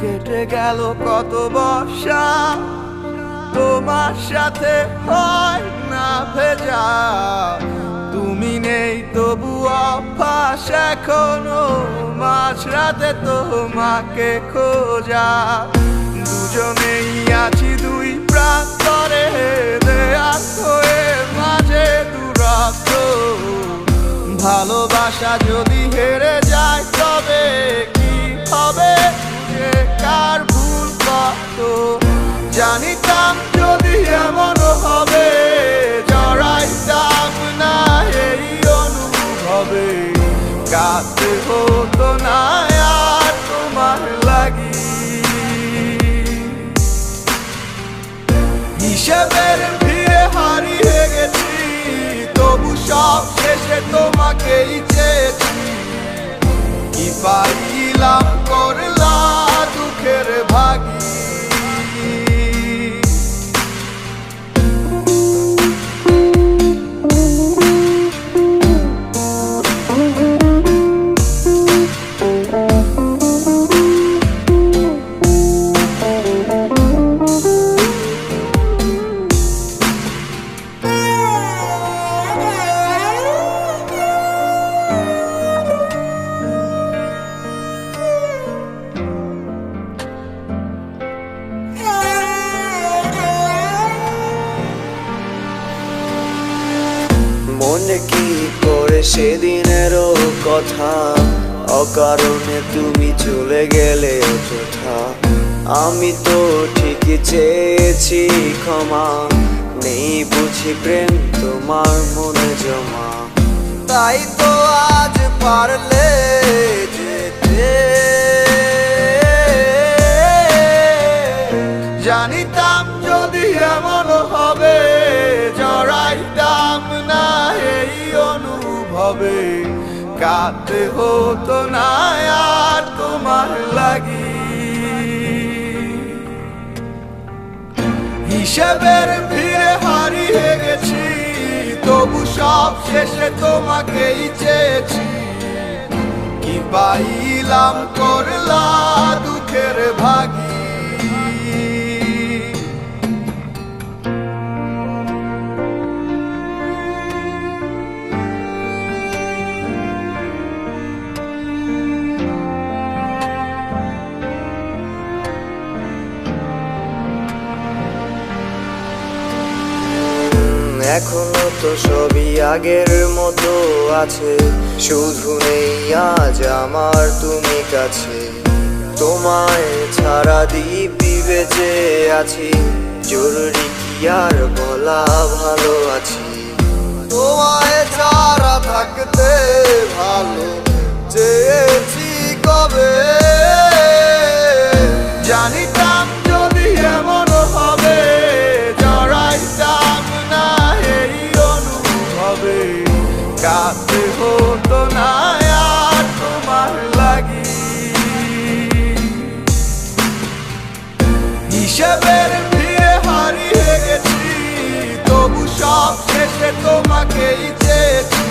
কেটে গেল কত বর্ষা। তোমার সাথে হয় না ভেজা। তুমি নেই তবু অভ্যাস, এখনও মাঝরাতে তোমাকে খোঁজা। দুজনেই আছি দুই প্রান্তরে হয়ে মাঝে দূরত্ব। ভালোবাসা যদি হেরে জানিতাম যদি এমন হবে জড়াইতাম না এই অনুভবে। কাঁদতে হতো না আর তোমার লাগি। হিসেবের ভিড়ে হারিয়ে গেছি, তবু সব শেষে তোমাকেই চেয়েছি। কি পাইলাম মনে কি করে সেদিনেরও কথা? অকারণে তুমি চলে গেলে অযথা। আমি তো ঠিকই চেয়েছি ক্ষমা। নেই বুঝি প্রেম তোমার মনে জমা। তাই তো আজ পারলে যেতে। জানিতাম যদি এমন হবে। অনুভবে কাঁদতে হতো না আর তোমার লাগি। হিসেবের ভিড়ে হারিয়ে গেছি, তবু সব শেষে তোমাকেই চেয়েছি। কি পাইলাম করলা দুঃখের ভাগি। এখনও তো সবই আগের মতো আছে। শুধু নেই আজ আমার তুমি কাছে। তোমায় ছাড়া দিব্যি বেঁচে আছি। জরুরি কি আর বলা ভালো আছি? তোমায় ছাড়া থাকতে ভালো চেয়েছি কবে? জানি কাছে হতো না আর তোমার লাগি। হিসেবের ভিড়ে হারিয়ে গেছি, তবু সব শেষে তোমাকেই চেয়েছি।